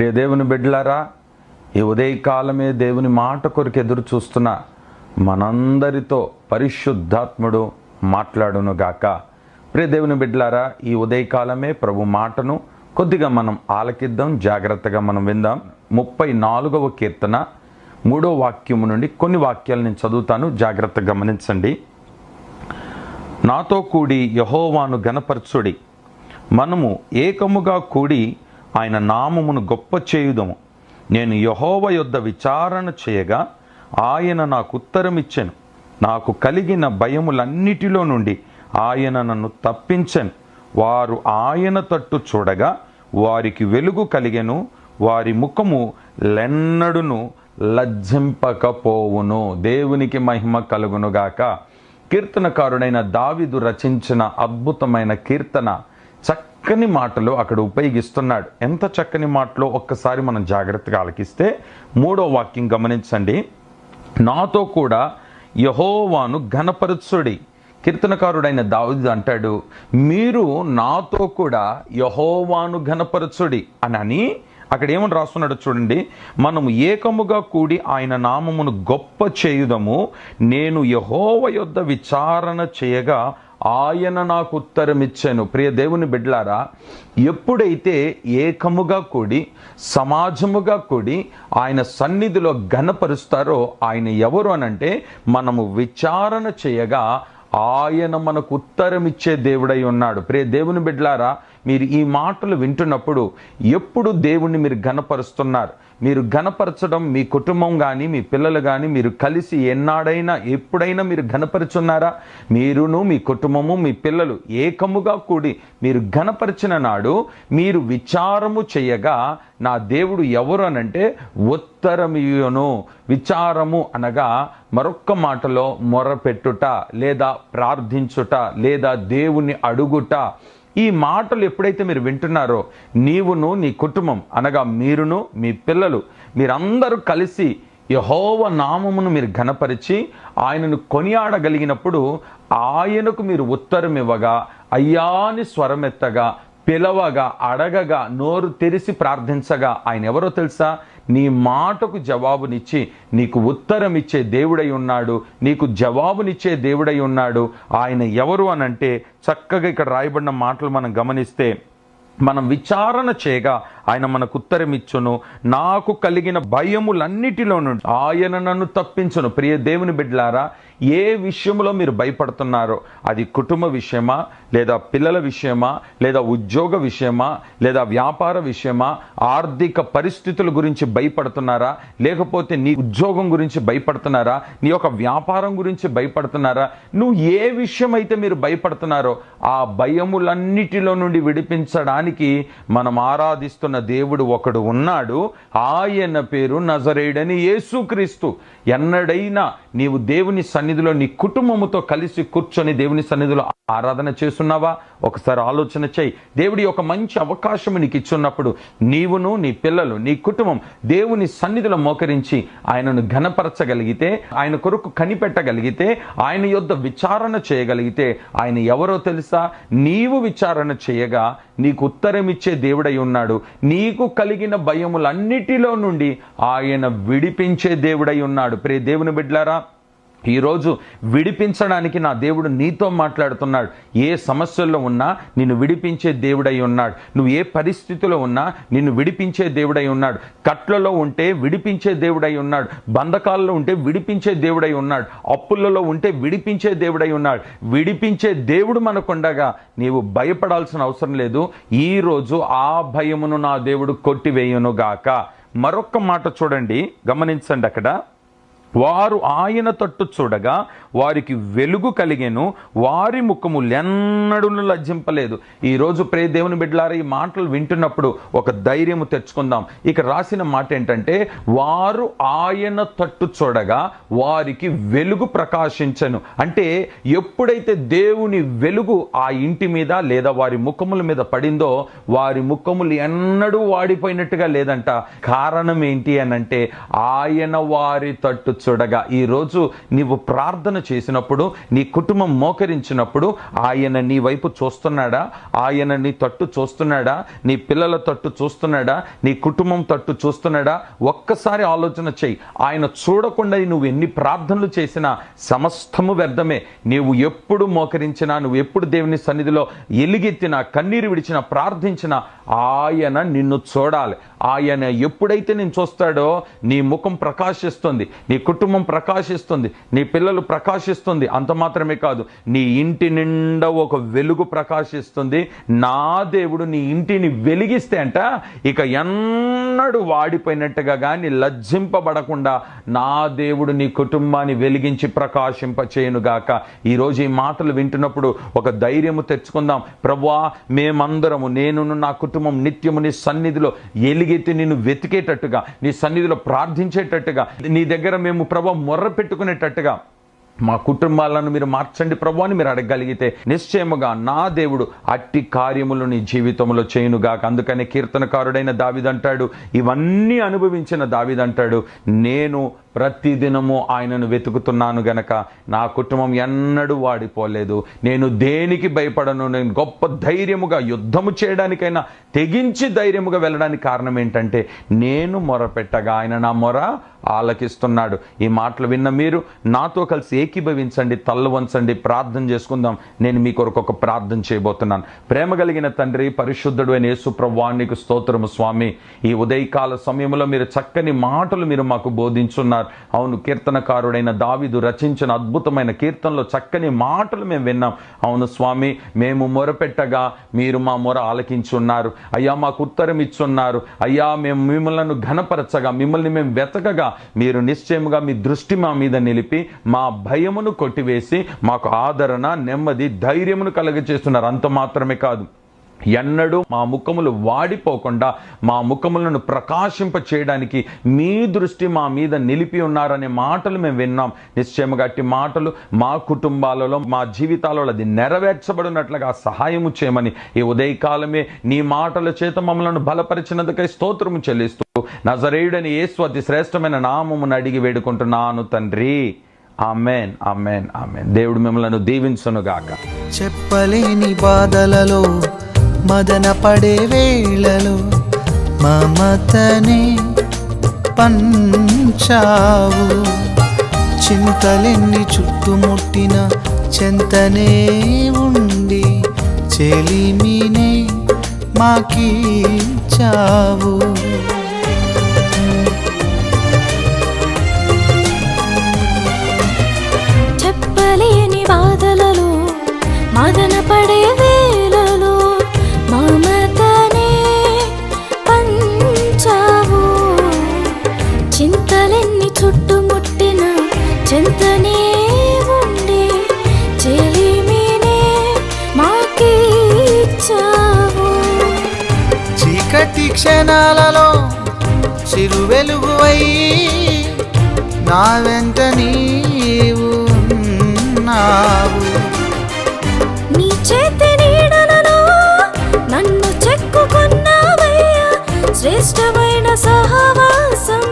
ప్రియ దేవుని బిడ్డలారా ఈ ఉదయకాలమే దేవుని మాట కొరకు ఎదురు చూస్తున్న మనందరితో పరిశుద్ధాత్ముడు మాట్లాడును గాక. ప్రియ దేవుని బిడ్డలారా ఈ ఉదయకాలమే ప్రభు మాటను కొద్దిగా మనం ఆలకిద్దాం జాగ్రత్తగా మనం విందాం. ముప్పై నాలుగవ కీర్తన మూడో వాక్యము నుండి కొన్ని వాక్యాలు నేను చదువుతాను జాగ్రత్తగా గమనించండి. నాతో కూడి యహోవాను గణపరచుడి మనము ఏకముగా కూడి ఆయన నామమును గొప్ప చేయుదము. నేను యహోవ యొద్ద విచారణ చేయగా ఆయన నాకు ఉత్తరమిచ్చెను. నాకు కలిగిన భయములన్నిటిలో నుండి ఆయన నన్ను తప్పించెను. వారు ఆయన తట్టు చూడగా వారికి వెలుగు కలిగెను. వారి ముఖము లెన్నడును లజ్జింపకపోవును. దేవునికి మహిమ కలుగునుగాక. కీర్తనకారుడైన దావిదు రచించిన అద్భుతమైన కీర్తన చక్కని మాటలు అక్కడ ఉపయోగిస్తున్నాడు. ఎంత చక్కని మాటలో ఒక్కసారి మనం జాగ్రత్తగా ఆలకిస్తే మూడో వాక్యం గమనించండి. నాతో కూడా యహోవాను ఘనపరచుడి. కీర్తనకారుడైన దావిదు అంటాడు మీరు నాతో కూడా యహోవాను ఘనపరచుడి అని అని అక్కడ ఏమని రాస్తున్నాడు చూడండి. మనము ఏకముగా కూడి ఆయన నామమును గొప్ప చేయుదము. నేను యహోవ యొద్ద విచారణ చేయగా ఆయన నాకు ఉత్తరమిచ్చాను. ప్రియ దేవుని బిడ్లారా ఎప్పుడైతే ఏకముగా కూడి సమాజముగా కూడి ఆయన సన్నిధిలో ఘనపరుస్తారో ఆయన ఎవరు అనంటే మనము విచారణ చేయగా ఆయన మనకు ఉత్తరం ఇచ్చే దేవుడై ఉన్నాడు. ప్రియ దేవుని బిడ్లారా మీరు ఈ మాటలు వింటున్నప్పుడు ఎప్పుడు దేవుణ్ణి మీరు ఘనపరుస్తున్నారు? మీరు ఘనపరచడం మీ కుటుంబం కానీ మీ పిల్లలు కానీ మీరు కలిసి ఎన్నాడైనా ఎప్పుడైనా మీరు ఘనపరుచున్నారా? మీరును మీ కుటుంబము మీ పిల్లలు ఏకముగా కూడి మీరు ఘనపరిచిన నాడు మీరు విచారము చేయగా నా దేవుడు ఎవరు అనంటే ఉత్తరమియును. విచారము అనగా మరొక్క మాటలో మొరపెట్టుట లేదా ప్రార్థించుట లేదా దేవుణ్ణి అడుగుట. ఈ మాటలు ఎప్పుడైతే మీరు వింటున్నారో నీవును నీ కుటుంబం అనగా మీరును మీ పిల్లలు మీరందరూ కలిసి యహోవ నామమును మీరు ఘనపరిచి ఆయనను కొనియాడగలిగినప్పుడు ఆయనకు మీరు ఉత్తరం ఇవ్వగా అయ్యాని స్వరమెత్తగా పిలవగా అడగగా నోరు తెరిచి ప్రార్థించగా ఆయన ఎవరో తెలుసా? నీ మాటకు జవాబునిచ్చి నీకు ఉత్తరం ఇచ్చే దేవుడై ఉన్నాడు నీకు జవాబునిచ్చే దేవుడై ఉన్నాడు. ఆయన ఎవరు అనంటే చక్కగా ఇక్కడ రాయబడిన మాటలు మనం గమనిస్తే మనం విచారణ చేయగా ఆయన మనకు ఉత్తరమిచ్చును. నాకు కలిగిన భయములన్నిటిలో నుండి ఆయన నన్ను తప్పించును. ప్రియ దేవుని బిడ్డలారా ఏ విషయంలో మీరు భయపడుతున్నారో అది కుటుంబ విషయమా లేదా పిల్లల విషయమా లేదా ఉద్యోగ విషయమా లేదా వ్యాపార విషయమా ఆర్థిక పరిస్థితుల గురించి భయపడుతున్నారా లేకపోతే నీ ఉద్యోగం గురించి భయపడుతున్నారా నీ యొక్క వ్యాపారం గురించి భయపడుతున్నారా నువ్వు ఏ విషయం అయితే మీరు భయపడుతున్నారో ఆ భయములన్నిటిలో నుండి విడిపించడానికి మనం ఆరాధిస్తున్న దేవుడు ఒకడు ఉన్నాడు ఆయన పేరు నజరేయుడని యేసుక్రీస్తు. ఎన్నడైనా నీవు దేవుని సన్నిధిలో నీ కుటుంబముతో కలిసి కూర్చొని దేవుని సన్నిధిలో ఆరాధన చేస్తున్నావా? ఒకసారి ఆలోచన చేయి. దేవుడి ఒక మంచి అవకాశం నీకు ఇచ్చున్నప్పుడు నీవును నీ పిల్లలు నీ కుటుంబం దేవుని సన్నిధిలో మోకరించి ఆయనను ఘనపరచగలిగితే ఆయన కొరకు కనిపెట్టగలిగితే ఆయన యొద్ద విచారణ చేయగలిగితే ఆయన ఎవరో తెలుసా? నీవు విచారణ చేయగా నీకు ఉత్తరం ఇచ్చే దేవుడై ఉన్నాడు. నీకు కలిగిన భయములన్నిటిలో నుండి ఆయన విడిపించే దేవుడై ఉన్నాడు. ప్రే దేవుని బిడ్లారా ఈరోజు విడిపించడానికి నా దేవుడు నీతో మాట్లాడుతున్నాడు. ఏ సమస్యల్లో ఉన్నా నిన్ను విడిపించే దేవుడై ఉన్నాడు. నువ్వు ఏ పరిస్థితిలో ఉన్నా నిన్ను విడిపించే దేవుడై ఉన్నాడు. కట్లలో ఉంటే విడిపించే దేవుడై ఉన్నాడు. బంధకాల్లో ఉంటే విడిపించే దేవుడై ఉన్నాడు. అప్పులలో ఉంటే విడిపించే దేవుడై ఉన్నాడు. విడిపించే దేవుడు మనకుండగా నీవు భయపడాల్సిన అవసరం లేదు. ఈరోజు ఆ భయమును నా దేవుడు కొట్టివేయునుగాక. మరొక్క మాట చూడండి. గమనించండి అక్కడ. వారు ఆయన తట్టు చూడగా వారికి వెలుగు కలిగెను వారి ముఖము ఎన్నడూ లజ్జింపలేదు. ఈరోజు ప్రే దేవుని బిడ్డలారా ఈ మాటలు వింటున్నప్పుడు ఒక ధైర్యము తెచ్చుకుందాం. ఇక రాసిన మాట ఏంటంటే వారు ఆయన తట్టు చూడగా వారికి వెలుగు ప్రకాశించను. అంటే ఎప్పుడైతే దేవుని వెలుగు ఆ ఇంటి మీద లేదా వారి ముఖముల మీద పడిందో వారి ముఖములు ఎన్నడూ వాడిపోయినట్టుగా లేదంట. కారణం ఏంటి అనంటే ఆయన వారి తట్టు చూడగా ఈరోజు నీవు ప్రార్థన చేసినప్పుడు నీ కుటుంబం మోకరించినప్పుడు ఆయన నీ వైపు చూస్తున్నాడా? ఆయన నీ తట్టు చూస్తున్నాడా? నీ పిల్లల తట్టు చూస్తున్నాడా? నీ కుటుంబం తట్టు చూస్తున్నాడా? ఒక్కసారి ఆలోచన చెయ్యి ఆయన చూడకుండా నువ్వు ఎన్ని ప్రార్థనలు చేసినా సమస్తము వ్యర్థమే. నీవు ఎప్పుడు మోకరించినా నువ్వు ఎప్పుడు దేవుని సన్నిధిలో ఎలుగెత్తినా కన్నీరు విడిచిన ప్రార్థించిన ఆయన నిన్ను చూడాలి. ఆయన ఎప్పుడైతే నేను చూస్తాడో నీ ముఖం ప్రకాశిస్తుంది. నీ కుటుంబం ప్రకాశిస్తుంది. నీ పిల్లలు ప్రకాశిస్తుంది. అంత మాత్రమే కాదు నీ ఇంటి నిండా ఒక వెలుగు ప్రకాశిస్తుంది. నా దేవుడు నీ ఇంటిని వెలిగిస్తే అంట ఇక ఎన్నడూ వాడిపోయినట్టుగా కానీ లజ్జింపబడకుండా నా దేవుడు నీ కుటుంబాన్ని వెలిగించి ప్రకాశింప చేయనుగాక ఈరోజు ఈ మాటలు వింటున్నప్పుడు ఒక ధైర్యము తెచ్చుకుందాం. ప్రభా మేమందరము నేను నా కుటుంబం నిత్యము నీ సన్నిధిలో ఎలిగెత్తి నిన్ను వెతికేటట్టుగా నీ సన్నిధిలో ప్రార్థించేటట్టుగా నీ దగ్గర మేము ప్రభా మొర్ర పెట్టుకునేటట్టుగా మా కుటుంబాలను మీరు మార్చండి ప్రభు అని మీరు అడగగలిగితే నిశ్చయముగా నా దేవుడు అట్టి కార్యములు నీ జీవితంలో చేయునుగాక. అందుకనే కీర్తనకారుడైన దావిదంటాడు ఇవన్నీ అనుభవించిన దావిదంటాడు నేను ప్రతిదినము ఆయనను వెతుకుతున్నాను గనక నా కుటుంబం ఎన్నడూ వాడిపోలేదు. నేను దేనికి భయపడను? నేను గొప్ప ధైర్యముగా యుద్ధము చేయడానికైనా తెగించి ధైర్యముగా వెళ్ళడానికి కారణం ఏంటంటే నేను మొరపెట్టగా ఆయన నా మొర ఆలకిస్తున్నాడు. ఈ మాటలు విన్న మీరు నాతో కలిసి ఏకీభవించండి తల్లు వంచండి ప్రార్థన చేసుకుందాం. నేను మీ కొరకు ఒక ప్రార్థన చేయబోతున్నాను. ప్రేమ కలిగిన తండ్రి పరిశుద్ధుడు అయిన యేసుప్రభ్వానికి స్తోత్రము స్వామి. ఈ ఉదయకాల సమయంలో మీరు చక్కని మాటలు మీరు మాకు బోధించున్నారు. అవును కీర్తనకారుడైన దావిదు రచించిన అద్భుతమైన కీర్తనలో చక్కని మాటలు మేము విన్నాం. అవును స్వామి మేము మొరపెట్టగా మీరు మా మొర ఆలకించున్నారు. అయ్యా మాకు ఉత్తరం ఇచ్చున్నారు. అయ్యా మేము మిమ్మల్ని ఘనపరచగా మిమ్మల్ని మేము వెతకగా మీరు నిశ్చయముగా మీ దృష్టి మా మీద నిలిపి మా భయమును కొట్టివేసి మాకు ఆదరణ నెమ్మది ధైర్యమును కలగజేస్తున్నారు. అంత మాత్రమే కాదు. ఎన్నడూ మా ముఖములు వాడిపోకుండా మా ముఖములను ప్రకాశింప చేయడానికి మీ దృష్టి మా మీద నిలిపి ఉన్నారనే మాటలు మేము విన్నాం. నిశ్చయముగా అట్టి మాటలు మా కుటుంబాలలో మా జీవితాలలో అది నెరవేర్చబడినట్లుగా సహాయము చేయమని ఈ ఉదయకాలమే నీ మాటల చేత మమ్మలను బలపరిచినందుకై స్తోత్రము చెల్లిస్తూ నజరేయుడని యేసు అతి శ్రేష్టమైన నామమును అడిగి వేడుకుంటున్నాను తండ్రి. Amen amen amen. దేవుడు మిమ్మల్ని దీవించునుగాక. చెప్పలేని బాధలలో మదన పడే వేళలో మమతనే పంచావు. చింతలెన్ని చుట్టుముట్టిన చెంతనే ఉండి చెలిమినే మాకిచ్చావు. చెప్పలేని బాధలలో మదన పడే క్షణాలలో చిరు వెలుగువై నా వెంట నీవు నీ చేతి నీడలలో నన్ను చెక్కుకున్నావయ్యా. శ్రేష్టమైన సహవాసం